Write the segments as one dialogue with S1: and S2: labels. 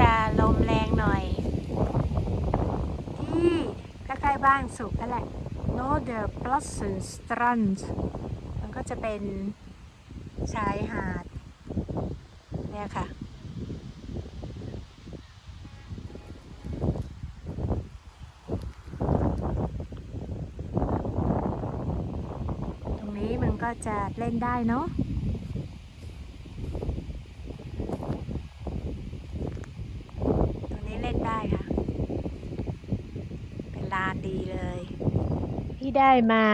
S1: จะลมแรงหน่อย ที่ใกล้ๆบ้านสุขนั่นแหละ n o d e r p l a s s e n Strand มันก็จะเป็นชายหาด เนี่ยค่ะตรงนี้มันก็จะเล่นได้เนาะ ตรงนี้เล่นได้ค่ะ เป็นลานดีเลย ที่ได้มา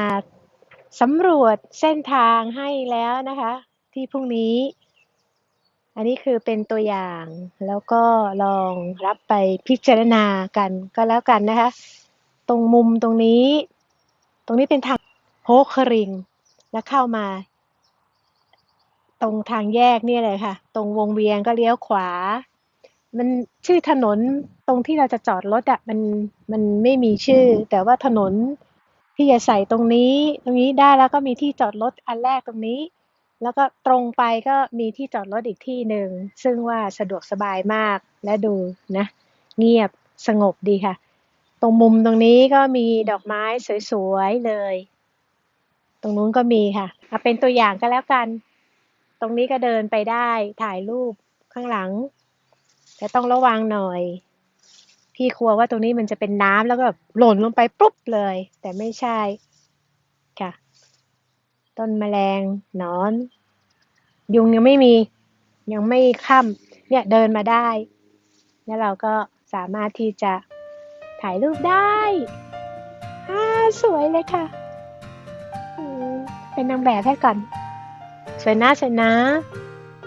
S1: สำรวจเส้นทางให้แล้วนะคะ ที่พรุ่งนี้ อันนี้คือเป็นตัวอย่างแล้วก็ลองรับไปพิจารณากันก็แล้วกันนะคะ ตรงมุมตรงนี้ ตรงนี้เป็นทางโฮคริง แล้วเข้ามา ตรงทางแยกนี่เลยค่ะ ตรงวงเวียนก็เลี้ยวขวา มันชื่อถนนตรงที่เราจะจอดรถอะมันมันไม่มีชื่อ แต่ว่าถนน ที่จะใส่ตรงนี้ ตรงนี้ได้แล้วก็มีที่จอดรถอันแรกตรงนี้ แล้วก็ตรงไปก็มีที่จอดรถอีกที่หนึ่งซึ่งว่าสะดวกสบายมากและดูนะ เงียบสงบดีค่ะ ตรงมุมตรงนี้ก็มีดอกไม้สวยๆเลย ตรงนู้นก็มีค่ะเอาเป็นตัวอย่างก็แล้วกัน ตรงนี้ก็เดินไปได้ถ่ายรูปข้างหลัง แต่ต้องระวังหน่อย พี่กลัวว่าตรงนี้มันจะเป็นน้ำแล้วก็แบบหล่นลงไปปุ๊บเลย แต่ไม่ใช่ค่ะ ต้นแมลงนอน ยุงยังไม่มี ยังไม่ค่ำเนี่ยเดินมาได้ แล้วเราก็สามารถที่จะถ่ายรูปได้อ่าสวยเลยค่ะเป็นนางแบบให้ก่อนสวยนะสวยนะ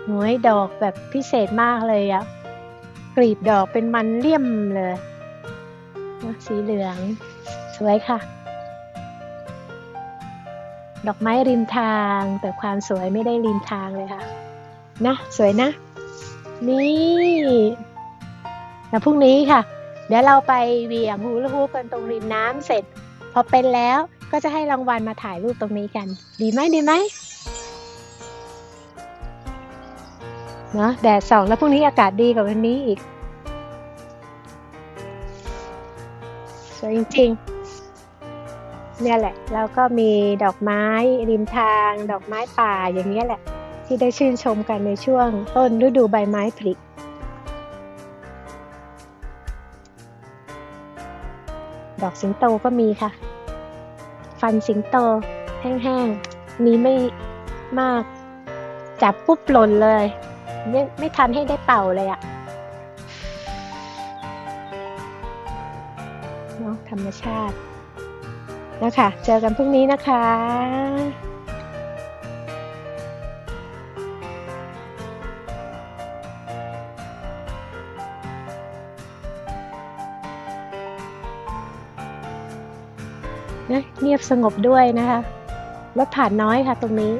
S1: หวยดอกแบบพิเศษมากเลยอะ กลีบดอกเป็นมันเลี่ยมเลยนะสีเหลือง สวยค่ะ ดอกไม้ริมทาง แต่ความสวยไม่ได้ริมทางเลยค่ะ นะ สวยนะ นี่แล้วพรุ่งนี้ค่ะ เดี๋ยวเราไปเหวี่ยงฮูลาฮูกันตรงริมน้ำเสร็จ พอเป็นแล้วก็จะให้รางวัลมาถ่ายรูปตรงนี้กัน ดีไหมดีไหม เนาะแดดส่องแล้วพรุ่งนี้อากาศดีกว่าวันนี้อีกสวยจริงๆ เนี่ยแหละ แล้วก็มีดอกไม้ริมทาง ดอกไม้ป่าอย่างนี้ยแหละ ที่ได้ชื่นชมกันในช่วงต้นฤดูใบไม้ผลิดอกสิงโตก็มีค่ะ ฟันสิงโต แห้งๆ มีไม่มาก จับปุ๊บหล่นเลย ไม่ไม่ทันให้ได้เป่าเลยอะเนาะธรรมชาติ นะคะ เจอกันพรุ่งนี้นะคะนะเงียบสงบด้วยนะคะ รถผ่านน้อยค่ะตรงนี้